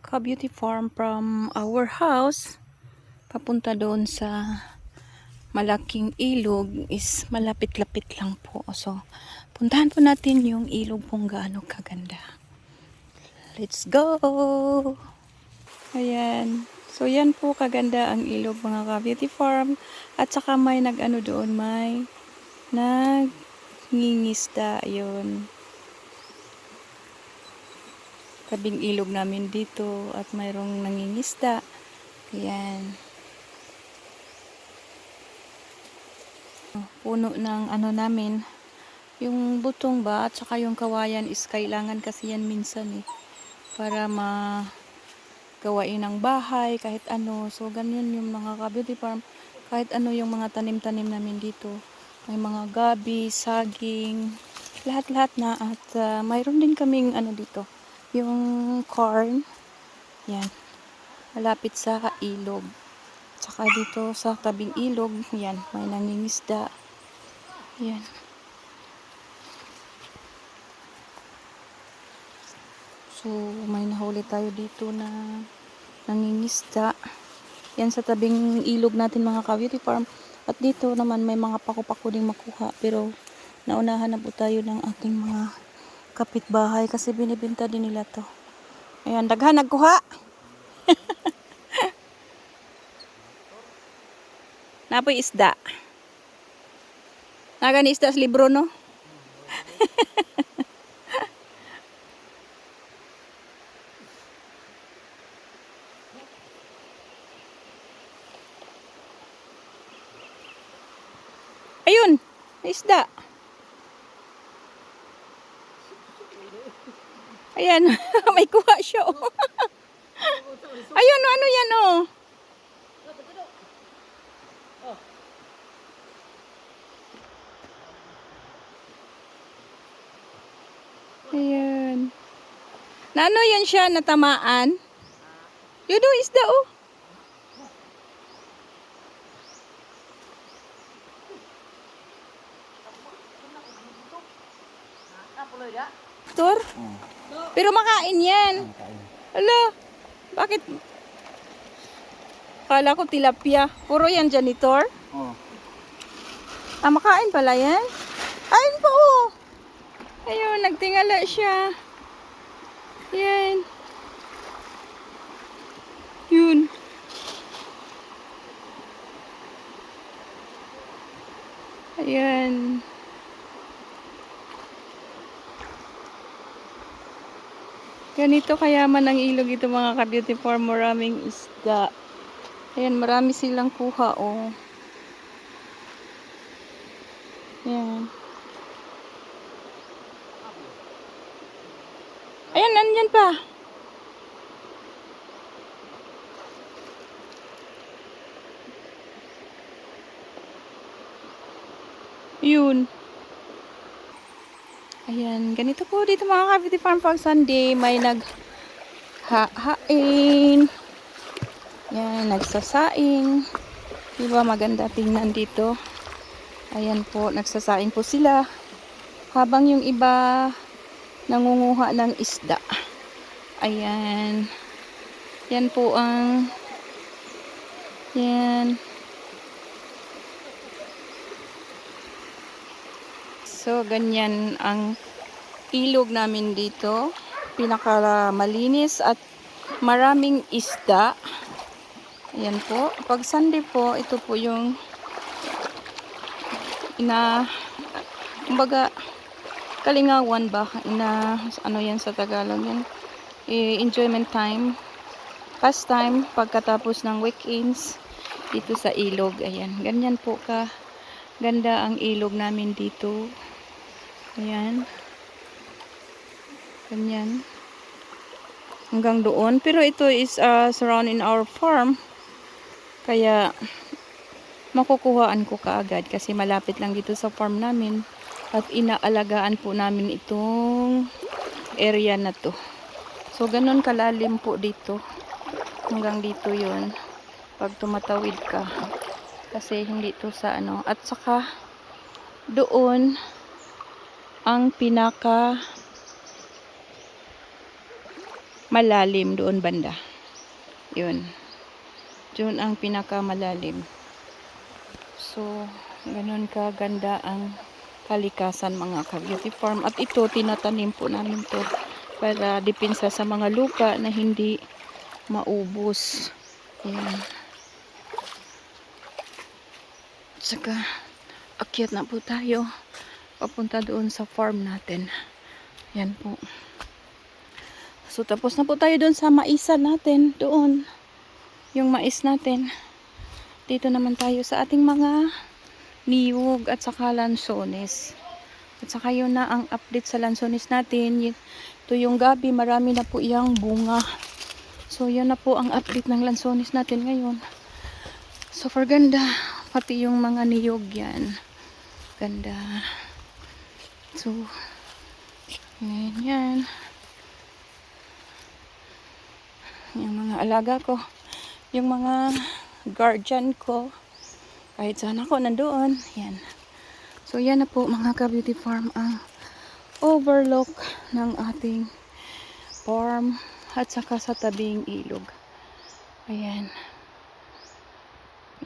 ka-beauty farm from our house papunta doon sa malaking ilog is malapit-lapit lang po. So, puntahan po natin yung ilog kung gaano kaganda. Let's go! Ayan. So, yan po kaganda ang ilog mga ka-beauty farm. At saka may nag-ano doon, may nagngingista. Ayun. Tabing ilog namin dito at mayroong nangingisda. Ayan. Puno ng ano namin. Yung butong ba at saka yung kawayan is kailangan kasi yan minsan eh. Para ma gawain ng bahay, kahit ano. So, ganyan yung mga ka-beauty farm. Kahit ano yung mga tanim-tanim namin dito. May mga gabi, saging, lahat-lahat na. At ah, mayroon din kaming ano dito, yung corn. Yan. Malapit sa ilog. Tsaka dito sa tabing ilog, yan, may nangingisda. Yan. So, may nahuli tayo dito na nangingisda. Yan sa tabing ilog natin mga ka-beauty farm. At dito naman may mga pako-pako ding makuha. Pero naunahan na po tayo ng ating mga kapitbahay kasi binibenta din nila to. Ayan, daghan nagkuha. Napoy isda. Nagani isda sa libro, no? Ayun, may isda. Ayan, may kuha siya. Oh. Ayun, ano yan oh. Ayan. Na ano yan siya, natamaan? Yun oh, isda oh. Tor? Pero makain yan. Ala, bakit? Kala ko tilapia. Puro yan janitor. Oh. Ah, makain pala yan? Ayun pa oh. Ayun, nagtingala siya. Yan. Yun. Ayan. Ganito kayaman ang ilog ito mga ka-beauty farm. Maraming isda. Ayan, marami silang kuha oh. Ayan. Ayan, nandyan pa. Yun. Ayan, ganito po dito mga ka-beauty farm pag Sunday. May nag hain. Yan, nagsasaing. Diba maganda tingnan dito. Ayan po, nagsasaing po sila. Habang yung iba nangunguha ng isda. Ayan. Yan po ang yan. So, ganyan ang ilog namin dito. Pinaka malinis at maraming isda. Ayan po. Pag Sunday po, ito po yung ina kumbaga kalingawan ba ina ano yan sa Tagalog yan eh, enjoyment time pastime pagkatapos ng weekends dito sa ilog ayan ganyan po ka ganda ang ilog namin dito ayan. Ganyan. Hanggang doon. Pero ito is uh, surrounding our farm. Kaya makukuhaan ko kaagad kasi malapit lang dito sa farm namin. At inaalagaan po namin itong area na to. So ganun kalalim po dito. Hanggang dito yon pag tumatawid ka. Kasi hindi to sa ano. At saka doon ang pinaka malalim doon banda. Yun. Yun ang pinakamalalim. So, ganun kaganda ang kalikasan mga ka-beauty farm. At ito, tinatanim po namin to para dipinsa sa mga lupa na hindi maubos. Ayan. Saka, akyat na po tayo. Papunta doon sa farm natin. Yan po. So, tapos na po tayo doon sa maisan natin. Doon. Yung mais natin. Dito naman tayo sa ating mga niyog at saka lansones. At saka yun na ang update sa lansones natin. Ito yung gabi, marami na po iyang bunga. So, yun na po ang update ng lansones natin ngayon. So, for ganda, pati yung mga niyog yan. Ganda. So, yan yan. Yung mga alaga ko. Yung mga guardian ko. Kahit saan ako nandoon. Yan. So, yan na po mga ka-beauty farm ang overlook ng ating farm at saka sa tabing ilog. Ayan.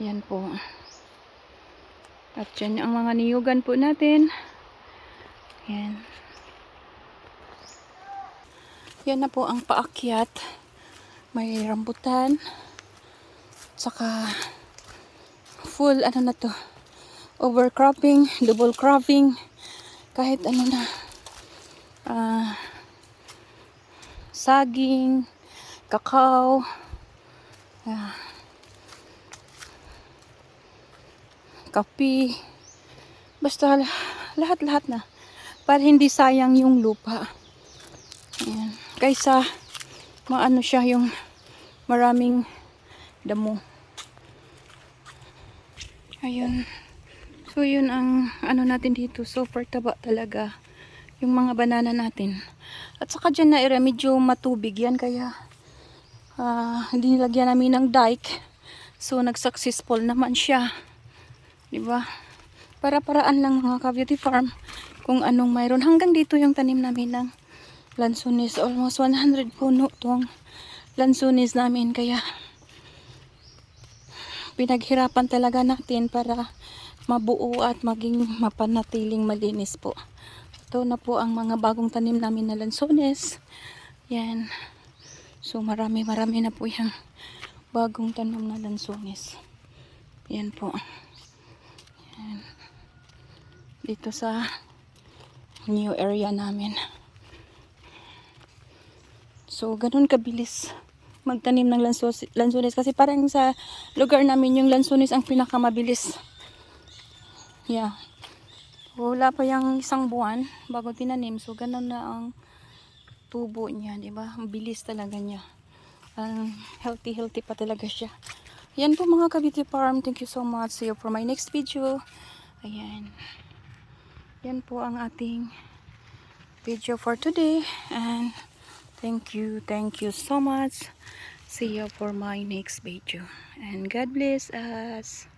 Yan po. At yan ang mga niyugan po natin. Yan. Yan na po ang paakyat. May rambutan. Saka full ano na to. Overcropping, double cropping. Kahit ano na. Ah saging, kakao. ah, kape. Basta lah- lahat-lahat na. Para hindi sayang yung lupa. Ayan. Kaysa maano siya yung maraming damo. Ayun. So yun ang ano natin dito. Super taba talaga. Yung mga banana natin. At saka dyan na area medyo matubig yan. Kaya ah, hindi nilagyan namin ng dike. So nag-successful naman siya. Diba? Para-paraan lang mga ka-beauty farm kung anong mayroon. Hanggang dito yung tanim namin ng lansunis. Almost 100 puno tong lansunis namin. Kaya pinaghirapan talaga natin para mabuo at maging mapanatiling malinis po. Ito na po ang mga bagong tanim namin na lansones. Yan. So marami marami na po yung bagong tanim na lansones. Yan po. Yan. Dito sa new area namin. So ganun kabilis magtanim ng lansos, lansones kasi parang sa lugar namin yung lansones ang pinakamabilis. Yeah. Wala pa yung isang buwan bago tinanim. So, ganun na ang tubo niya, di ba? Ang bilis talaga niya. Ang healthy-healthy pa talaga siya. Yan po mga ka-beauty farm. Thank you so much. See you for my next video. Ayan. Yan po ang ating video for today. And thank you. Thank you so much. See you for my next video. And God bless us.